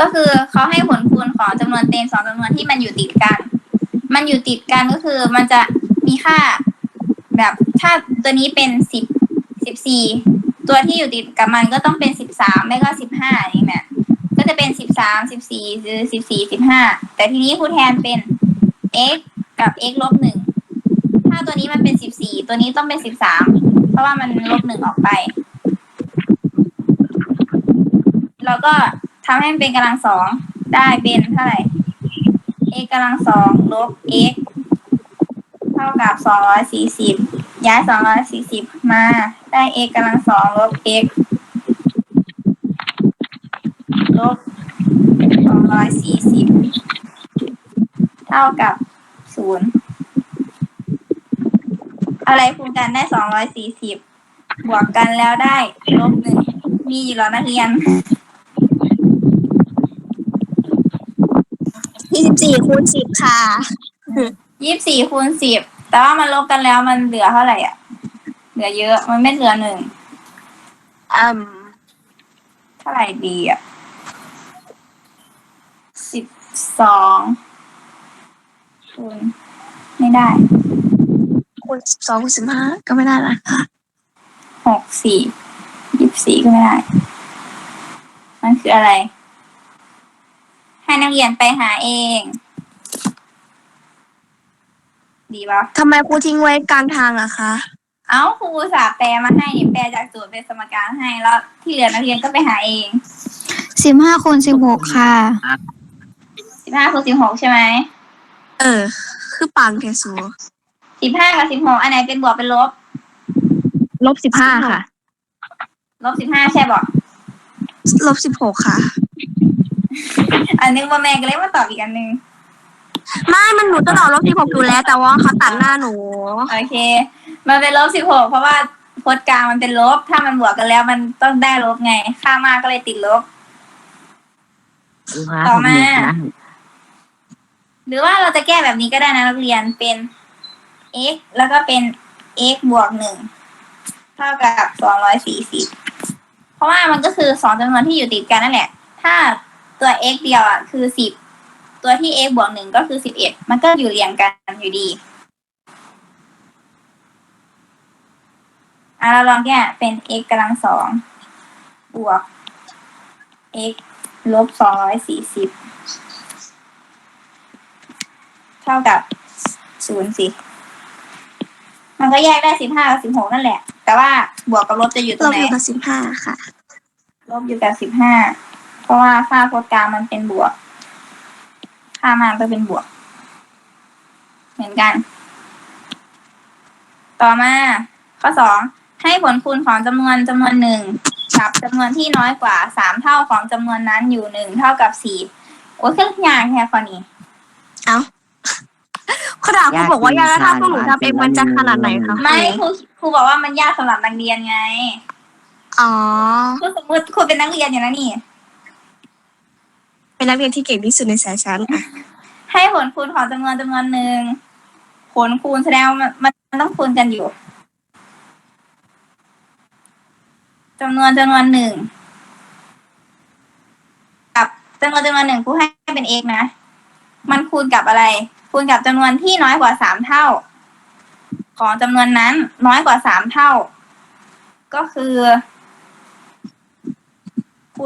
ก็คือเขาให้ผลคูณของจำนวนเต็มสองจำนวนที่มันอยู่ติดกัน มันอยู่ติดกันก็คือมันจะมีค่าแบบถ้าตัวนี้เป็นสิบสิบสี่ตัวที่อยู่ติดกับมันก็ต้องเป็นสิบสามไม่ก็สิบห้าอย่างนี้แหละก็จะเป็นสิบสามสิบสี่หรือสิบสี่สิบห้าแต่ทีนี้ครูแทนเป็น x กับ x ลบหนึ่งถ้าตัวนี้มันเป็นสิบสี่ตัวนี้ต้องเป็นสิบสามเพราะว่ามันลบหนึ่งออกไปเราก็ ทำให้มันเป็นกำลังสองได้เป็นเท่าไหร่ x กำลังสองลบ x เท่ากับสองร้อยสี่สิบย้ายสองร้อยสี่สิบมา ได้ x กำลังสองลบ x ลบสองร้อยสี่สิบเท่ากับศูนย์อะไรคูณกันได้สองร้อยสี่สิบบวกกันแล้วได้ลบหนึ่งมีอยู่แล้วนักเรียน ยี่ สิบสี่คูณสิบค่ะยี่สิบสี่คูณสิบแต่ว่ามันลบกันแล้วมันเหลือเท่าไหร่อะ เหลือเยอะ มันไม่เหลือหนึ่งอืมเท่าไหร่ดีอะสิบสองคูณไม่ได้คูณสองคูณสิบห้าก็ไม่ได้ละค่ะหกสี่ยี่สิบสี่ก็ไม่ได้ มันคืออะไรให้ นักเรียนไปหาเอง ดีปะทำไมครูทิ้งไว้กลางทางอะคะ เอ้าครูอุตสาห์แปลมาให้เนี่ยแปลจากสูตรเป็นสมการให้แล้วที่เหลือนักเรียนก็ไปหาเองสิบห้าคูณสิบหกค่ะ สิบห้าคูณสิบหกใช่ไหมเออ คือปังเทสูสิบห้ากับสิบหกอันไหนเป็นบวกเป็นลบ ลบสิบห้าค่ะ ลบสิบห้าใช่บอกลบสิบหกค่ะ อันนึงว่าแม่ก็เลยมาตอบอีกอันนึงไม่ มันหนูจะตอบลบสิบหกอยู่แล้ว แต่ว่าเขาตัดหน้าหนู โอเค มันเป็นลบสิบหกเพราะว่าพจน์กลางมันเป็นลบ ถ้ามันบวกกันแล้วมันต้องได้ลบไง ค่ามากก็เลยติดลบ ต่อมา หรือว่าเราจะแก้แบบนี้ก็ได้นะนักเรียนเป็น x แล้วก็เป็น x บวกหนึ่งเท่ากับสองร้อยสี่สิบเพราะว่ามันก็คือสองจำนวนที่อยู่ติดกันนั่นแหละ ถ้า ตัว x เดียวอะคือสิบตัวที่ x บวกหนึ่งก็คือสิบเอ็ดมันก็อยู่เรียงกันอยู่ดีอะเราลองแก้เป็น x กำลังสองบวก x ลบสองร้อยสี่สิบเท่ากับศูนย์สิ มันก็แยกได้สิบห้ากับสิบหกนั่นแหละ แต่ว่าบวกกับลบจะอยู่ตรลงบไหน อยู่กับสิบห้าค่ะ ลบอยู่กับสิบห้า เพราะว่าค่าโคตรกลางมันเป็นบวก ค่ามากก็เป็นบวก เหมือนกัน ต่อมา ข้อสองให้ผลคูณของจำนวนจำนวนหนึ่งกับจำนวนที่น้อยกว่าสามเท่าของจำนวนนั้นอยู่หนึ่งเท่ากับสี่โอ้ยเครื่องยากแค่ข้อนี้ เอ้าขนาดครูบอกว่ายากแล้วถ้าพวกหนูทำเองมันจะขนาดไหนคะไม่ครูครูบอกว่ามันยากสำหรับนักเรียนไง อ๋อครูสมมติครูเป็นนักเรียนอยู่นะนี่ เป็นนักเรียนที่เก่งที่สุดในสายชั้นอะให้ผลคูณของจำนวนจำนวนหนึ่งผลคูณแสดงว่ามันมันต้องคูณกันอยู่จำนวนจำนวนหนึ่งกับจำนวนจำนวนหนึ่งครูให้เป็น x นะ มันคูณกับอะไร คูณกับจำนวนที่น้อยกว่าสามเท่า ของจำนวนนั้นน้อยกว่าสามเท่า ก็คือ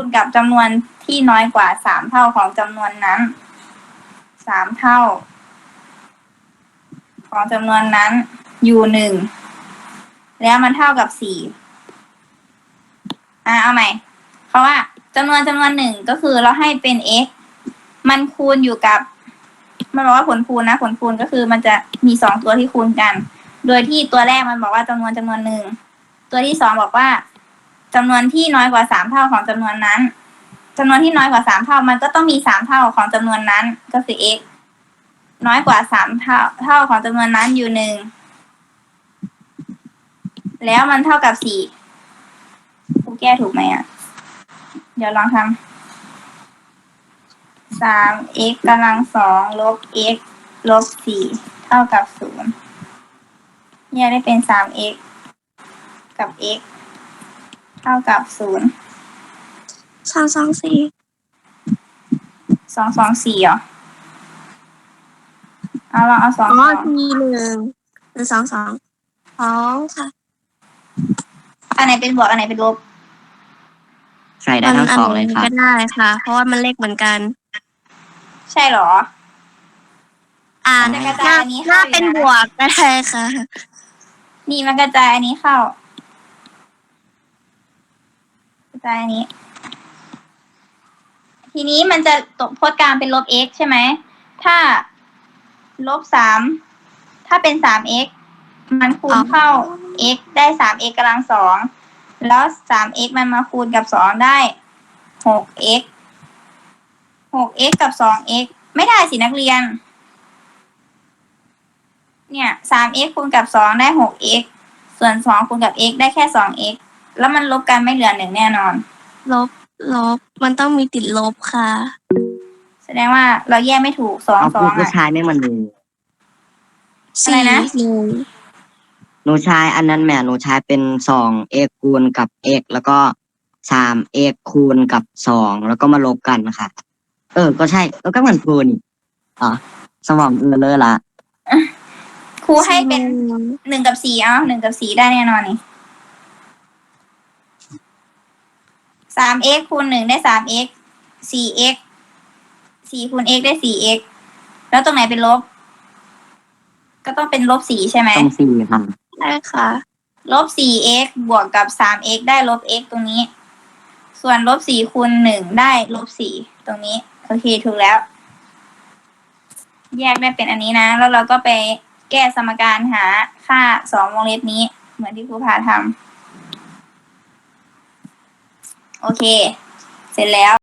คูณกับจำนวนที่น้อยกว่าสามเท่าของจำนวนนั้นสามเท่า ของจำนวนนั้นอยู่หนึ่งแล้วมันเท่ากับสี่อะเอาใหม่เพราะว่าจำนวนจำนวนหนึ่งก็คือเราให้เป็น x มันคูณอยู่กับมันบอกว่าผลคูณนะ ผลคูณก็คือมันจะมีสองตัวที่คูณกัน โดยที่ตัวแรกมันบอกว่าจำนวนจำนวนหนึ่ง ตัวที่สองบอกว่า จำนวนที่น้อยกว่าสามเท่าของจำนวนนั้นจำนวนที่น้อยกว่าสามเท่ามันก็ต้องมีสามเท่าของจำนวนนั้นก็คือ x น้อยกว่าสามเท่าเท่าของจำนวนนั้นอยู่หนึ่งแล้วมันเท่ากับสี่ครูแก้ถูกไหมอะ เดี๋ยวลองทำสาม x กำลังสองลบ x ลบสี่เท่ากับศูนย์เนี่ยได้เป็นสาม x กับ x เท่ากับศูนย์สองสองสี่สองสองสี่เหรอเอาลองเอาสองอ๋อสองทีหนึ่งหนึ่งสองสองสองค่ะอันไหนเป็นบวกอันไหนเป็นลบใส่ได้ทั้งสองเลยค่ะ ก็ได้ค่ะ เพราะว่ามันเลขเหมือนกัน ใช่เหรอ อ่ามันจะกระหจาน้ายอันนี้หน้าเข้าอยู่นะเป็นบวกก็ได้ค่ะ นี่มันกระจายอันนี้เข้า กระจายอันนี้ ทีนี้มันจะตกพจน์กลางเป็นลบ x ใช่ไหม ถ้าลบสามถ้าเป็นสาม x มันคูณเข้า x ได้สาม x กำลังสองแล้วสาม x มันมาคูณกับสองได้หก x หก x กับสอง x ไม่ได้สินักเรียน เนี่ยสาม x คูณกับสองได้หก x ส่วนสองคูณกับ x ได้แค่สอง x แล้วมันลบกันไม่เหลือหนึ่งแน่นอน ลบ ลบ มันต้องมีติดลบค่ะ แสดงว่าเราแยกไม่ถูกสองเอาสอพูดงผู้อะ ชายไม่มันดูอะไรนะสี่หนึ่งหนูชายอันนั้นแหม่หนูชายเป็นสองเอกคูณกับเอกแล้วก็สามเอกคูณกับสองแล้วก็มาลบกันค่ะ เออ ก็ใช่แล้วก็เหมือนครูนี่อะสมองเออเลอะละ ครูให้เป็นหนึ่งกับสี่เอาหนึ่งกับสี่ได้แน่นอนนี่ สาม x คูณหนึ่งได้สาม x สี่ x สี่คูณ x ได้สี่ x แล้วตรงไหนเป็นลบ ก็ต้องเป็นลบสี่ใช่ไหมต้องสี่ค่ะได้ค่ะ ลบสี่ x บวกกับสาม x ได้ลบ x ตรงนี้ ส่วนลบสี่คูณหนึ่งได้ลบสี่ตรงนี้ โอเคถูกแล้ว แยกได้เป็นอันนี้นะ แล้วเราก็ไปแก้สมการหาค่าสองวงเล็บนี้ เหมือนที่ครูพาทำ โอเค เสร็จแล้ว